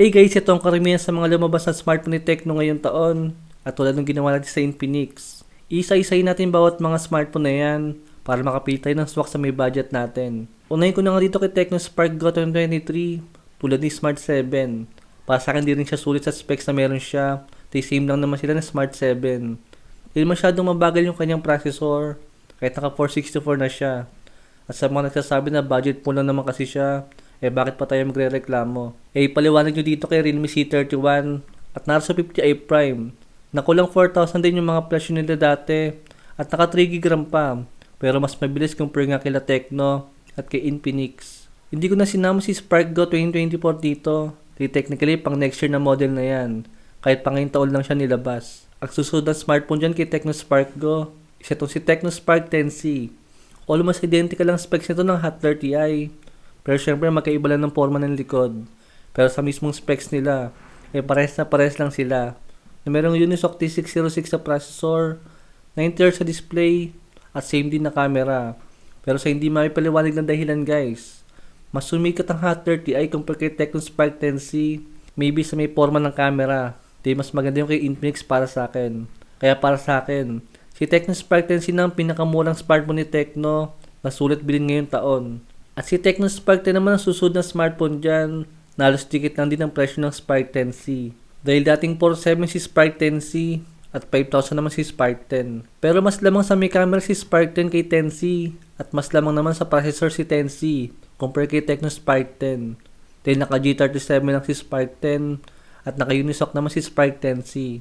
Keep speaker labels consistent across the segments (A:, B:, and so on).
A: Hey guys, ito ang karamihan sa mga lumabas na smartphone ni Tecno ngayong taon. At tulad ng ginawa natin sa Infinix. Isa-isayin natin bawat mga smartphone na yan para makapili tayo ng swak sa may budget natin. Unahin ko na nga dito kay Tecno Spark Go 2023 tulad ni Smart 7. Para sa akin di rin siya sulit sa specs na meron siya. They same lang naman sila ng Smart 7. Hindi masyadong mabagal yung kanyang processor kahit naka 464 na siya. At sa mga nagsasabi na budget po lang naman kasi siya, eh bakit pa tayo magre-reklamo? Eh paliwanag nyo dito kay Realme C31 at Narso 50i Prime. Nakulang 4,000 din yung mga presyo nila dati at naka 3 GB RAM pa. Pero mas mabilis compare nga kila Tecno at kay Infinix. Hindi ko na sinama si Spark Go 2024 dito. Di technically pang next year na model na yan. Kahit pang taon lang siya nilabas. Ang susunod na smartphone dyan kay Tecno Spark Go, isa itong si Tecno Spark 10C. Almost identical lang specs nito ng Hot 30i. Pero syempre magkaiba lang ng forma ng likod. Pero sa mismong specs nila, eh pares na pares lang sila. Na merong Unisoc T606 sa processor, 90Hz sa display, at same din na camera. Pero sa hindi maipaliwanag ng dahilan guys, mas sumikat ang Hot 30i compare kay Tecno Spark 10C, maybe sa may forma ng camera. Di mas maganda yung kay Infinix para sa akin. Kaya para sa akin, si Tecno Spark 10C na ang pinakamurang smartphone ni Tecno na sulit bilhin ngayong taon. At si Tecno Spark 10 naman ang susunod na smartphone dyan, na halos dikit lang din ang presyo ng Spark 10C. Dahil dating 4.7 si Spark 10C at 5,000 naman si Spark 10. Pero mas lamang sa may camera si Spark 10 kay 10C at mas lamang naman sa processor si 10C compare kay Tecno Spark 10. Dahil naka G37 lang si Spark 10 at naka Unisoc naman si Spark 10C.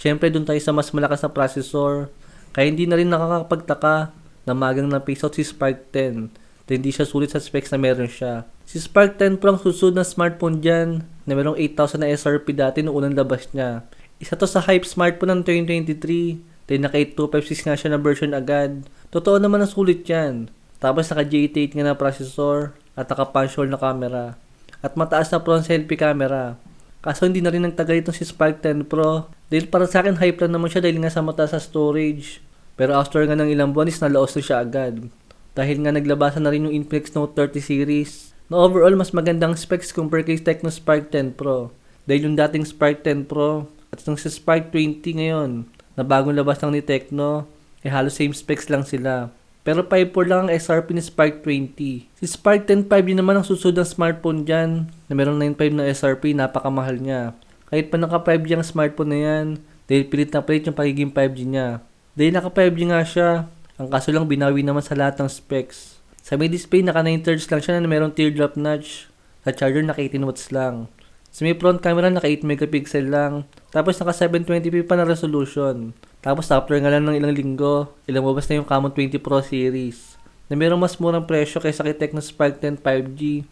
A: Siyempre dun tayo sa mas malakas na processor kaya hindi na rin nakakapagtaka na magang na face out si Spark 10 dahil hindi siya sulit sa specs na meron siya. Si Spark 10 Pro ang susunod na smartphone dyan na merong 8,000 na SRP dati noong unang labas niya. Isa to sa hype smartphone ng 2023 dahil naka 8256 nga siya na version agad. Totoo naman ang sulit yan. Tapos naka G88 nga na processor at naka punch hole na camera. At mataas na front selfie camera. Kaso hindi na rin nagtagal itong si Spark 10 Pro. Dahil para sa akin hype lang naman siya dahil nga sa mataas sa storage. Pero after nga ng ilang buwan is nalaos na siya agad. Dahil nga naglabasan na rin yung Infinix Note 30 series. Na overall mas magandang specs compare kay Tecno Spark 10 Pro. Dahil yung dating Spark 10 Pro at itong si Spark 20 ngayon na bagong labas lang ni Tecno, eh halos same specs lang sila. Pero 5.4 lang ang SRP ni Spark 20. Si Spark 10 5G naman ang susunod ng smartphone dyan na merong 9.5 na SRP, napakamahal niya. Kahit pa naka 5G ang smartphone na yan, dahil pilit na pilit yung pagiging 5G niya. Dahil naka 5G nga siya, ang kaso lang binawi naman sa lahat ng specs. Sa may display naka 9 thirds lang siya na merong teardrop notch. Sa charger naka 18 watts lang. Sa may front camera naka 8 megapixel lang. Tapos naka 720p pa na resolution. Tapos after nga lang ng ilang linggo, ilang na yung Camon 20 Pro series. Na merong mas murang presyo kaysa kay Tecno Spark 10 5G.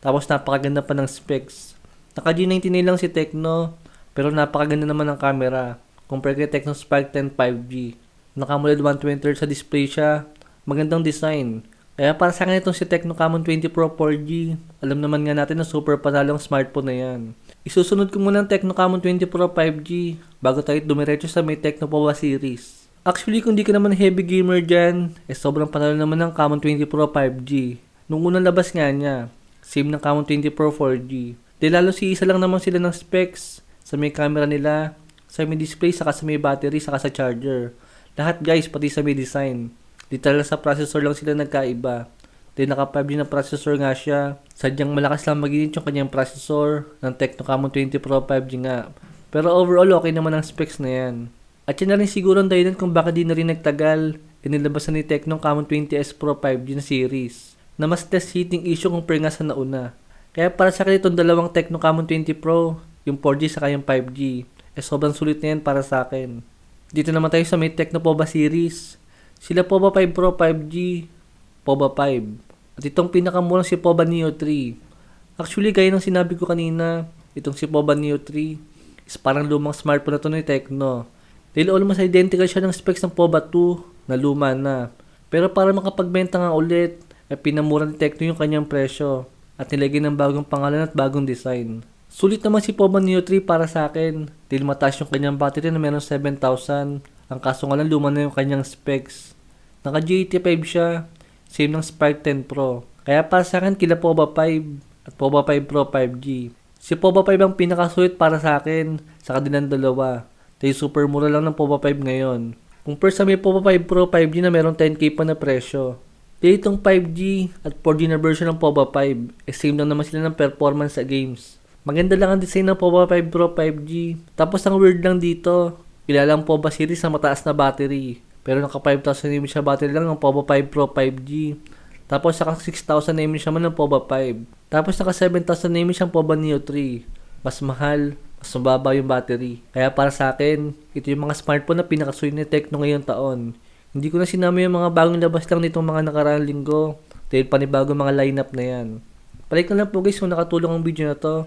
A: Tapos napakaganda pa ng specs. Naka G99 lang si Tecno, pero napakaganda naman ng camera. Compare kay Tecno Spark 10 5G. Naka AMOLED 120Hz sa display siya. Magandang design. Kaya para sa akin itong si Tecno Camon 20 Pro 4G, alam naman nga natin na super panalong smartphone na yan. Isusunod ko muna ang Tecno Camon 20 Pro 5G bago tayo dumiretso sa may Tecno Pova series. Actually, kung di ka naman heavy gamer dyan, eh sobrang panalo naman ng Camon 20 Pro 5G. Nung unang labas nga niya, same ng Camon 20 Pro 4G. Di lalo si isa lang naman sila ng specs sa may camera nila, sa may display, saka sa may battery, saka sa charger. Lahat guys, pati sa may design. Literal sa processor lang sila nagkaiba. Then naka 5G na processor nga siya. Sadyang malakas lang mag yung kanyang processor ng Tecno Camon 20 Pro 5G nga. Pero overall okay naman ang specs na yan. At yan na rin siguro ang dahilan kung bakit di na rin nagtagal inilabasan ni Tecno Camon 20S Pro 5G na series na mas less heating issue kumpara nga sa nauna. Kaya para sa akin itong dalawang Tecno Camon 20 Pro, yung 4G saka yung 5G, eh sobrang sulit na yan para sa akin. Dito naman tayo sa may Tecno Pova series. Sila Pova 5 Pro 5G, Pova 5. At itong pinakamurang si Pova Neo 3. Actually, gaya ng sinabi ko kanina, itong si Pova Neo 3 is parang lumang smartphone na to ni Tecno. Dahil almost identical siya ng specs ng Pova 2 na luma na. Pero para makapagbenta nga ulit, ay pinamura ni Tecno yung kanyang presyo at nilagay ng bagong pangalan at bagong design. Sulit naman si Pova Neo 3 para sa akin. Dahil yung kanyang battery na meron 7,000. Ang kaso nga lang luma na yung kanyang specs. Naka G85 siya. Same ng Spark 10 Pro. Kaya para sa akin kila Pova 5 at Pova 5 Pro 5G. Si POBA 5 ang pinakasulit para sa akin sa kanilang dalawa. Tayo super mura lang ng POBA 5 ngayon. Compare sa may POBA 5 Pro 5G na meron 10k pa na presyo. Dito itong 5G at 4G na version ng POBA 5, eh same lang naman sila ng performance sa games. Maganda lang ang design ng POBA 5 Pro 5G. Tapos ang weird lang dito, kilala ang POBA series na mataas na battery. Pero naka 5,000 mAh battery lang ng POBA 5 Pro 5G. Tapos naka 6,000 mAh naman ng POBA 5. Tapos naka 7,000 mAh ang POBA Neo 3. Mas mahal, mas mababa yung battery. Kaya para sa akin, ito yung mga smartphone na pinakasuy ni Tecno ngayong taon. Hindi ko na sinama yung mga bagong labas lang nitong mga nakaraang linggo. Dahil panibago mga lineup na yan. Palike na lang po guys kung nakatulong ang video na to.